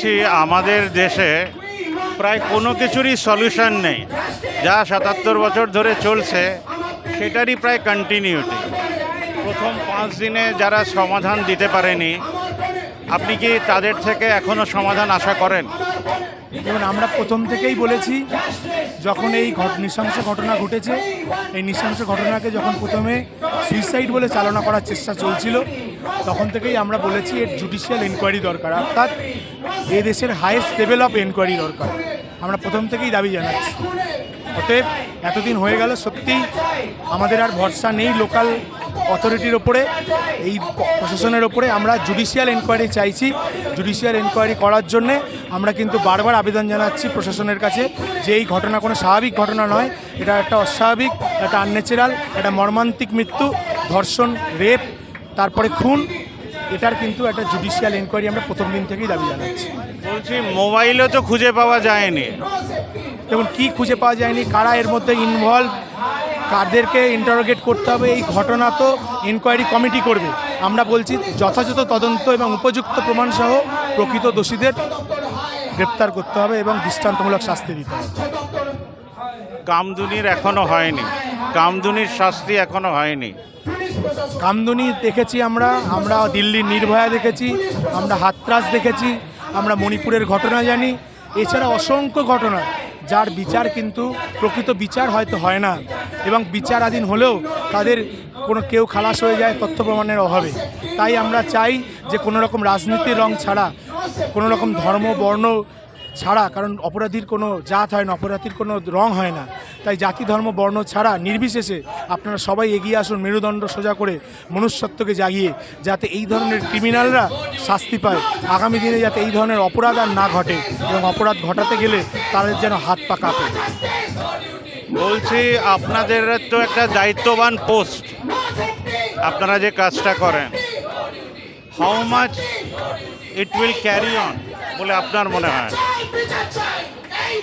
দেখছি আমাদের দেশে প্রায় কোনো কিছুরই সলিউশন নেই। যা সাতাত্তর বছর ধরে চলছে, সেটারই প্রায় কন্টিনিউটি প্রথম পাঁচ দিনে যারা সমাধান দিতে পারেনি, আপনি কি তাদের থেকে এখনও সমাধান আশা করেন? যেমন আমরা প্রথম থেকেই বলেছি, যখন এই নৃশংস ঘটনা ঘটেছে, এই নৃশংস ঘটনাকে যখন প্রথমে সুইসাইড বলে চালনা করার চেষ্টা চলছিল, তখন থেকেই আমরা বলেছি, এর জুডিশিয়াল এনকোয়ারি দরকার। অর্থাৎ এ দেশের হাইয়েস্ট লেভেল অফ এনকোয়ারি দরকার। আমরা প্রথম থেকেই দাবি জানাচ্ছি। অতএব এতদিন হয়ে গেল সত্যিই আমাদের আর ভরসা নেই লোকাল অথরিটির ওপরে। এই প্রশাসনের ওপরে আমরা জুডিশিয়াল এনকোয়ারি চাইছি। জুডিশিয়াল এনকোয়ারি করার জন্যে আমরা কিন্তু বারবার আবেদন জানাচ্ছি প্রশাসনের কাছে যে এই ঘটনা কোনো স্বাভাবিক ঘটনা নয়। এটা একটা অস্বাভাবিক একটা আনন্যাচারাল একটা মর্মান্তিক মৃত্যু, ধর্ষণ রেপ তারপরে খুন। এটার কিন্তু একটা জুডিশিয়াল এনকোয়ারি আমরা প্রথম দিন থেকেই দাবি জানাচ্ছি। বলছি মোবাইলও তো খুঁজে পাওয়া যায়নি। যেমন কি খুঁজে পাওয়া যায়নি কারা এর মধ্যে ইনভলভ কাদেরকে ইন্টারোগেট করতে হবে এই ঘটনা তো ইনকোয়ারি কমিটি করবে। আমরা বলছি যথাযথ তদন্ত এবং উপযুক্ত প্রমাণসহ প্রকৃত দোষীদের গ্রেপ্তার করতে হবে এবং দৃষ্টান্তমূলক শাস্তি দিতে হবে। কামদুনির এখনও হয়নি। কামদুনির শাস্তি এখনও হয়নি। কামদুনি দেখেছি আমরা আমরা দিল্লির নির্ভয়া দেখেছি, আমরা হাতরাস দেখেছি, আমরা মণিপুরের ঘটনা জানি। এছাড়া অসংখ্য ঘটনা, যার বিচার কিন্তু প্রকৃত বিচার হয়তো হয় না এবং বিচারাধীন হলেও তাদের কোনো কেউ খালাস হয়ে যায় তথ্য প্রমাণের অভাবে। তাই আমরা চাই যে কোনো রকম রাজনীতির রং ছাড়া, কোনো রকম ধর্ম, বর্ণ ছাড়া, কারণ অপরাধীর কোনো জাত হয় না, অপরাধীর কোনো রং হয় না। তাই জাতি ধর্ম বর্ণ ছাড়া নির্বিশেষে আপনারা সবাই এগিয়ে আসুন মেরুদণ্ড সোজা করে মনুষ্যত্বকে জাগিয়ে যাতে এই ধরনের ক্রিমিনালরা শাস্তি পায়। আগামী দিনে যাতে এই ধরনের অপরাধ আর না ঘটে এবং অপরাধ ঘটাতে গেলে তাদের যেন হাত পা কাঁপে। বলছি আপনাদের তো একটা দায়িত্ববান পোস্ট। আপনারা যে কাজটা করেন how much it will carry on বলে আপনার মনে হয়?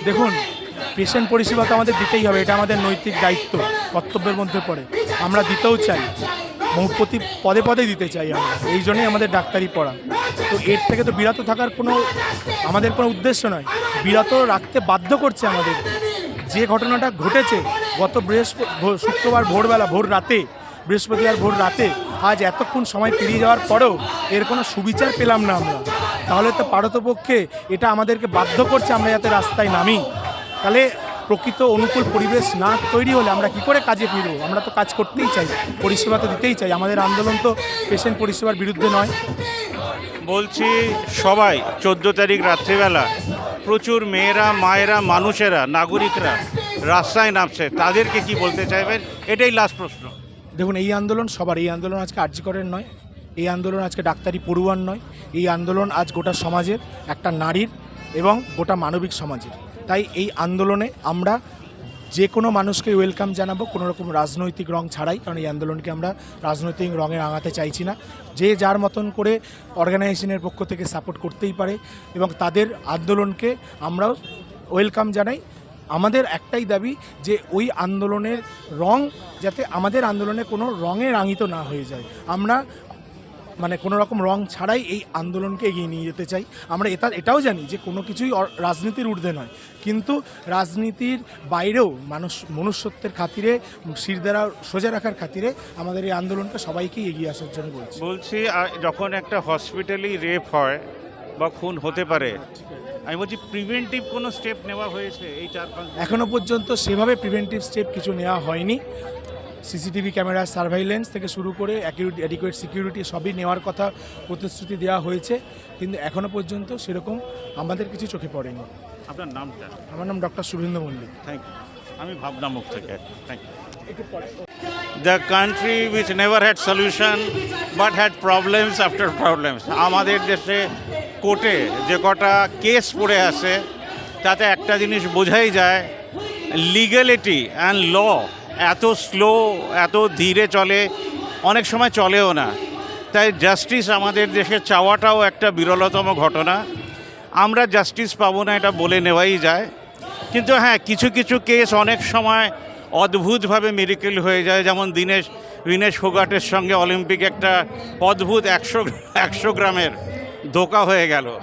দেখুন পেশেন্ট পরিষেবা তো আমাদের দিতেই হবে, এটা আমাদের নৈতিক দায়িত্ব, কর্তব্যের মধ্যে পড়ে। আমরা দিতেও চাই প্রতি পদে পদে দিতে চাই আমরা, এই জন্যই আমাদের ডাক্তারি পড়া তো এর থেকে তো বিরত থাকার কোনো, আমাদের কোনো উদ্দেশ্য নয়, বিরত রাখতে বাধ্য করছে আমাদের। যে ঘটনাটা ঘটেছে, গত বৃহস্পতি শুক্রবার ভোরবেলা, ভোর রাতে, বৃহস্পতিবার ভোর রাতে, আজ এতক্ষণ সময় পেরিয়ে যাওয়ার পরেও এর কোনো সুবিচার পেলাম না আমরা। তাহলে তো পারতপক্ষে এটা আমাদেরকে বাধ্য করছে আমরা যাতে রাস্তায় নামি। তাহলে প্রকৃত অনুকূল পরিবেশ না তৈরি হলে আমরা কি করে কাজে ফিরবো? আমরা তো কাজ করতেই চাই পরিষেবা তো দিতেই চাই। আমাদের আন্দোলন তো পেশেন্ট পরিষেবার বিরুদ্ধে নয়। বলছি সবাই চোদ্দ তারিখ রাত্রিবেলা প্রচুর মেয়েরা মায়েরা মানুষেরা নাগরিকরা রাস্তায় নামছে। তাদেরকে কি বলতে চাইবেন? এটাই লাস্ট প্রশ্ন। দেখুন এই আন্দোলন সবার এই আন্দোলন আজকে আর্যিকরের নয়। এই আন্দোলন আজকে ডাক্তারি পড়ুয়ার নয়। এই আন্দোলন আজ গোটা সমাজের একটা নারীর এবং গোটা মানবিক সমাজের। তাই এই আন্দোলনে আমরা যে কোনো মানুষকে ওয়েলকাম জানাব, কোনো রকম রাজনৈতিক রং ছাড়াই, কারণ এই আন্দোলনকে আমরা রাজনৈতিক রঙে রাঙাতে চাইছি না। যে যার মতন করে অর্গানাইজেশনের পক্ষ থেকে সাপোর্ট করতেই পারে এবং তাদের আন্দোলনকে আমরাও ওয়েলকাম জানাই। আমাদের একটাই দাবি যে ওই আন্দোলনের রং যাতে আমাদের আন্দোলনে কোনো রঙে রাঙিত না হয়ে যায়। আমরা মানে কোনো রকম রং ছাড়াই এই আন্দোলনকে এগিয়ে নিয়ে যেতে চাই। আমরা এটা এটাও জানি যে কোনো কিছুই রাজনীতির ঊর্ধ্বে নয়। কিন্তু রাজনীতির বাইরেও মানুষ মনুষ্যত্বের খাতিরে শিরদারা সোজা রাখার খাতিরে আমাদের এই আন্দোলনটা সবাইকেই এগিয়ে আসার জন্য বলছি। বলছি যখন একটা হসপিটালি রেপ হয় বা খুন হতে পারে আমি বলছি প্রিভেন্টিভ কোনো স্টেপ নেওয়া হয়েছে এই চার পাঁচ? এখনও পর্যন্ত সেভাবে প্রিভেন্টিভ স্টেপ কিছু নেওয়া হয়নি। সিসিটিভি ক্যামেরা সার্ভাইলেন্স থেকে শুরু করে অ্যাডিকুয়েট সিকিউরিটি সবই নেওয়ার কথা প্রতিশ্রুতি দেওয়া হয়েছে। কিন্তু এখনও পর্যন্ত সেরকম আমাদের কিছু চোখে পড়েনি। আপনার নামটা? আমার নাম doctor Shuvendu Mallick. Thank you আমি ভাবনা মুখ থেকে। Thank you the country which never had solution but had problems after problems আমাদের দেশে কোর্টে যে কটা কেস পড়ে আছে তাতে একটা জিনিস বোঝাই যায় লিগ্যালিটি অ্যান্ড ল এত স্লো এত ধীরে চলে, অনেক সময় চলেও না। তাই জাস্টিস আমাদের দেশে চাওয়াটাও একটা বিরলতম ঘটনা। আমরা জাস্টিস পাবো না, এটা বলে নেওয়াই যায়। কিন্তু হ্যাঁ কিছু কিছু কেস অনেক সময় অদ্ভুতভাবে মেডিকেল হয়ে যায়। যেমন দীনেশ দীনেশ ফোগাটের সঙ্গে অলিম্পিক একটা অদ্ভুত একশো একশো গ্রামের ধোকা হয়ে গেল।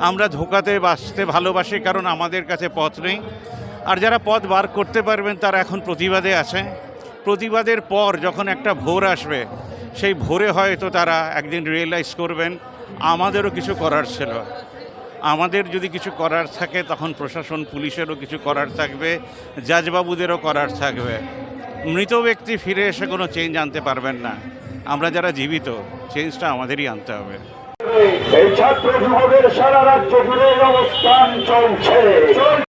আমরা ধোকাতে বাঁচতে ভালোবাসি, কারণ আমাদের কাছে পথ নেই। আর যারা পথ বার করতে পারবেন, তারা এখন প্রতিবাদে আছে। প্রতিবাদের পর যখন একটা ভোর আসবে, সেই ভোরে হয়তো তারা একদিন রিয়েলাইজ করবেন, আমাদেরও কিছু করার ছিল। আমাদের যদি কিছু করার থাকে, তখন প্রশাসন, পুলিশেরও কিছু করার থাকবে, জাজবাবুদেরও করার থাকবে। মৃত ব্যক্তি ফিরে এসে কোনো চেঞ্জ আনতে পারবেন না। আমরা যারা জীবিত চেঞ্জটা আমাদেরই আনতে হবে। এই ছাত্র যুবকের সারা রাজ্য জুড়ে অবস্থান চলছে।